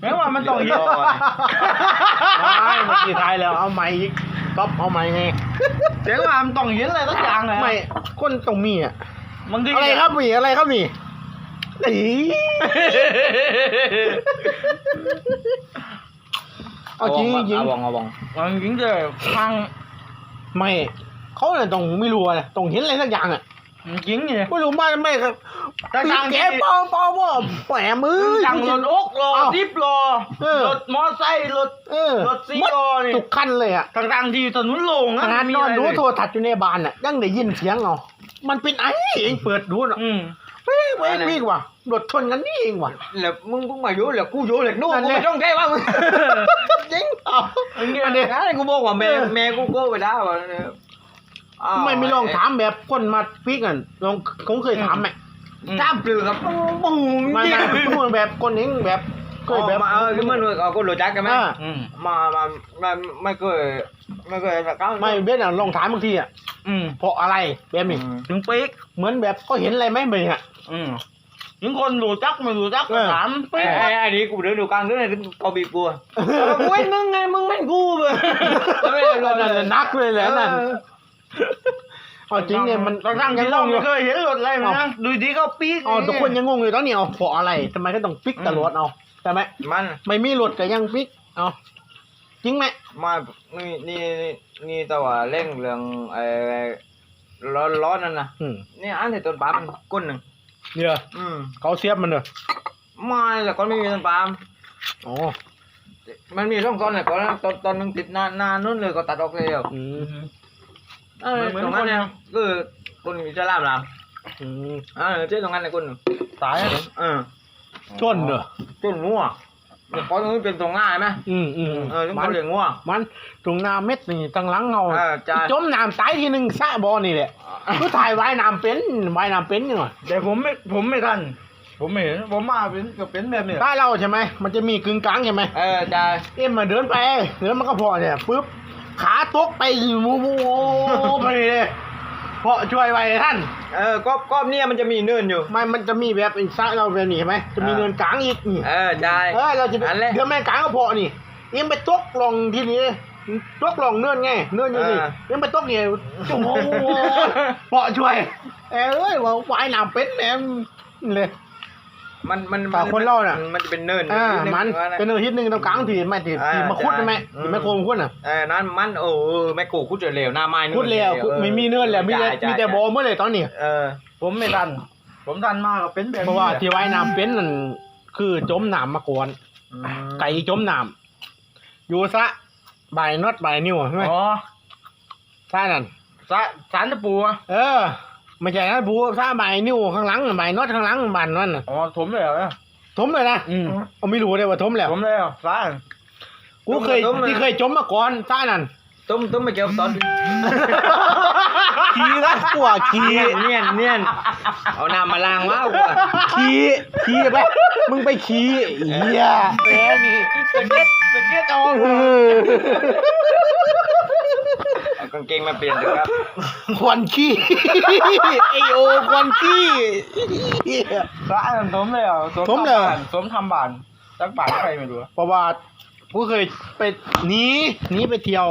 แม้ว่ามันต้องเห็นไม่เมื่อกี้ทายแล้วเอาไม้อีกก๊อปเอาไม้ไงแม้ว่ามันต้องเห็นอะไรสักอย่างเลยไม่คนต้องมีอะบางทีอะไรครับมีอะไรครับมีนี่เอาจริงจริงเอาวองเอาวองบางทีจะพังไม่เขาเนี่ยต้องไม่รู้อะต้องเห็นอะไรสักอย่างอะ จริงเนี่ยไม่รู้ไม่ไม่ครับแต่ทางที่แกเปล่าเปล่าเปล่าแหมมือจังรถอกรอเอ้าดิบรอเออรถมอไซค์รถเออรถสี่หมดล้อนี่ทุกคันเลยอะทางทางๆที่ถนนโล่งขนาดมีนอนะไรดูเลยโทรทัศน์อยู่ในบ้านอะยังได้ยินเสียงเอามันเป็นไอ้เองเปิดดูน่ะอืมเฮ้ยเว้ยวิ่งว่ะรถชนกันนี่เองว่ะแล้วมึงเพิ่งมาอยู่แล้วกูอยู่แล้วนู่นนั่นกูแหละไม่ต้องแก้ว่ามึงจริงเอาอันนี้อันนี้งั้นกูบอกว่าแม่เออแม่กูโก้ไปได้ว่าอ้าว ทำไมไม่ลองถามแบบคนมาฟิกอะลองคงเคยถามไหมถามปลือครับปุ้งไม่ไม่พูดแบบคนเองแบบเคยแบบมาเออคือมันเอาคนรู้จักกันไหมอ่าอืมมามามาไม่เคยไม่เคยสักครั้งไม่เบสอะลองถามบางทีอะอืมเพราะอะไรแบบนี้ถึงปีกเหมือนแบบก็เห็นอะไรไหมเบย์อะอืมถึงคนรู้จักไม่รู้จักก็เออถามปีไอ้กไอ้ไอ้นี่กูเดินดูกลางเดินเลยเขาบีบกูกูเว้นมึงไงมึงไม่กูเว้ยไม่ได้รอนั่นแหละนักเลยแหละนั่น เอาจริงเนี่ยมันตอนทางยังที่งเรางอไม่ยู่เคยเห็นรถอะไรมานะดูดีเขาปีกอ๋อทุกคนยังงงอยู่ตอนนี้เอาเพราะอะไรทำไมก็ต้องฟิกตลอดเอาใช่ไหมมันไม่มีรถก็ยังฟิกเอาจริงไหมมานี่นี่นี่นี่แต่ว่าเร่งเรื่องไอ้ร้อนร้อนนั่นนะอืมนี่อันที่ต้นปาล์มก้นหนึ่งเนี่ยอืมเขาเสียบมันเนอะไม่แต่ก่อนไม่มีต้นปาล์มอ๋อมันมีช่องต้นเลยก่อนนะตอนตอนหนึงติดนานนานนู้นเลยก็ตัดออกเลย เดียวอืมเออตรงนั้นเนี่ยคือคนมีจะล่ามลามอืมเออเจ๊ตรงนั้นเลยคนหนึ่งตายอะเออชนเนอะต้นงัวแต่ก่อนตรงนี้เป็นตรงง่ายไหมอืมอืมเออต้องมัเขานเลี้ยงงัวมันตรงหน้าเม็ดนี่ตั้งหลังเงาเออจ้ะจมน้ำตายทีหนึ่งซะบอนี่แหละก็ถ่ายว่ายน้ำเป็นว่ายน้ำเป็นยังไงแต่ผมไม่ผมไม่ทันผมไม่เห็นผมมาเป็นก็เป็นแบบนี้ถ้าเราใช่ไหมมันจะมีกึ่งกลางใช่ไหมเออจ้าเอ็มมาเดินไปเดินมันก็พอเนี่ยปุ๊บ ขาตกไปโอ้โหไปเลยเพราะช่วยไว้ท่าน เออก็ก็เนี่ยมันจะมีเนินอยู่ มันมันจะมีแบบอีกซะเราแบบนี้ใช่ไหมจะมีอ่าเนินกลางอีกนี่เออจ้าเออเราจะอันแรกเดี๋ยวแม่กลางก็พอนี่เอ็มไปตกลงทีนี้ตกลงเนินไงเนินอยู่นี่อ่าเอ็มไปตกเนี่ยโอ้โหเพราะช่วย เอ้ยว่าว่ายน้ำเป็นแหมเลย มันมันฝากคนเล่าน่ะ มันจะเป็นเนินอ่าดงมันว่าะเป็นเนินทิศหนึ่งตรงกลางที่ไม่ที่อ่าที่มาคุดใช่ใช่ไหมอืมที่ไม่โคมคุดอะเออนั่นมันโอ้เออแม่กูกูจะเหลวหน้าไม้นู่นคุดแล้วออไม่มีเนินแล้วมีแต่จ่ายมีแต่จ่ายบอเมื่อเลยตอนนี้เออ ผมไม่ทัน ผมทันมากก็เป็นแบบนี้เพราะว่าที่ว่ายน้ำเป็นนั่นคือจมน้ำมาก่อนอืมไก่จมน้ำอยู่ซะใบายน็อตใบายนิ้วใช่ไหมอ๋อซะนั่นสาสารตะปูอะเออ ไม่ใช่นะบูซะใบายนิ้วข้างหลังใบายน็อตข้างหลังบานนั่นน่ะอ๋อถมเลยเหรอทมเลยนะอืมเอาไม่รู้เลยว่าทมแล้วผมเลยเหรอสารกูเคยที่เคยจมมาก่อนซะนั่นต้มต้มไม่เกี่ยวกับตอนขี้ละกลัวขี้เนียนเนียนเอาน้ำมาล้างวะกูอะขี้ขี้ไปมึงไปขี้เหี้ยแหมนี่สเก็ตสเก็ตเอาเออเอา กางเกงมาเปลี่ยนเลยครับ ควันขี้ไอโอควันขี้เหี้ยสารถมเลยเหรอถมเลยเหรอถมทำบานจักบานใครไม่รู้อะเพราะว่ากูเคยไปหนีหนีไปเที่ยว